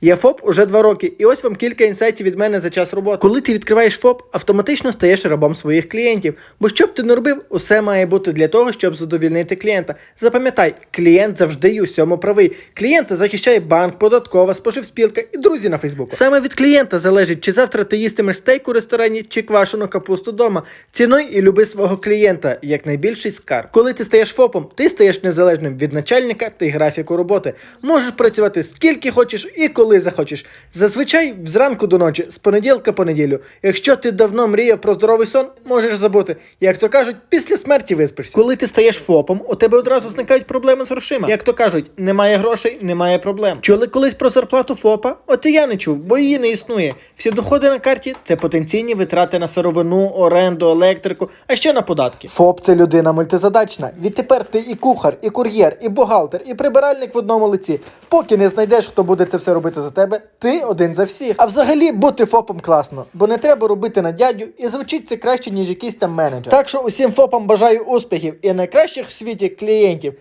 Я ФОП уже два роки, і ось вам кілька інсайтів від мене за час роботи. Коли ти відкриваєш ФОП, автоматично стаєш рабом своїх клієнтів. Бо що б ти не робив, усе має бути для того, щоб задовільнити клієнта. Запам'ятай, клієнт завжди і у всьому правий. Клієнта захищає банк, податкова, споживспілка і друзі на Фейсбуку. Саме від клієнта залежить, чи завтра ти їстимеш стейк у ресторані, чи квашену капусту дома. Цінуй і люби свого клієнта як найбільший скарб. Коли ти стаєш ФОПом, ти стаєш незалежним від начальника та й графіку роботи. Можеш працювати скільки хочеш і коли захочеш. Зазвичай зранку до ночі, з понеділка по неділю. Якщо ти давно мріяв про здоровий сон, можеш забути. Як то кажуть, після смерті виспишся. Коли ти стаєш ФОПом, у тебе одразу зникають проблеми з грошима. Як то кажуть, немає грошей, немає проблем. Чули колись про зарплату ФОПа? От і я не чув, бо її не існує. Всі доходи на карті це потенційні витрати на сировину, оренду, електрику, а ще на податки. ФОП це людина мультизадачна. Відтепер ти і кухар, і кур'єр, і бухгалтер, і прибиральник в одному лиці. Поки не знайдеш, хто буде це все робити за тебе, ти один за всіх. А взагалі бути ФОПом класно, бо не треба робити на дядю, і звучить це краще, ніж якийсь там менеджер. Так що усім ФОПам бажаю успіхів і найкращих в світі клієнтів.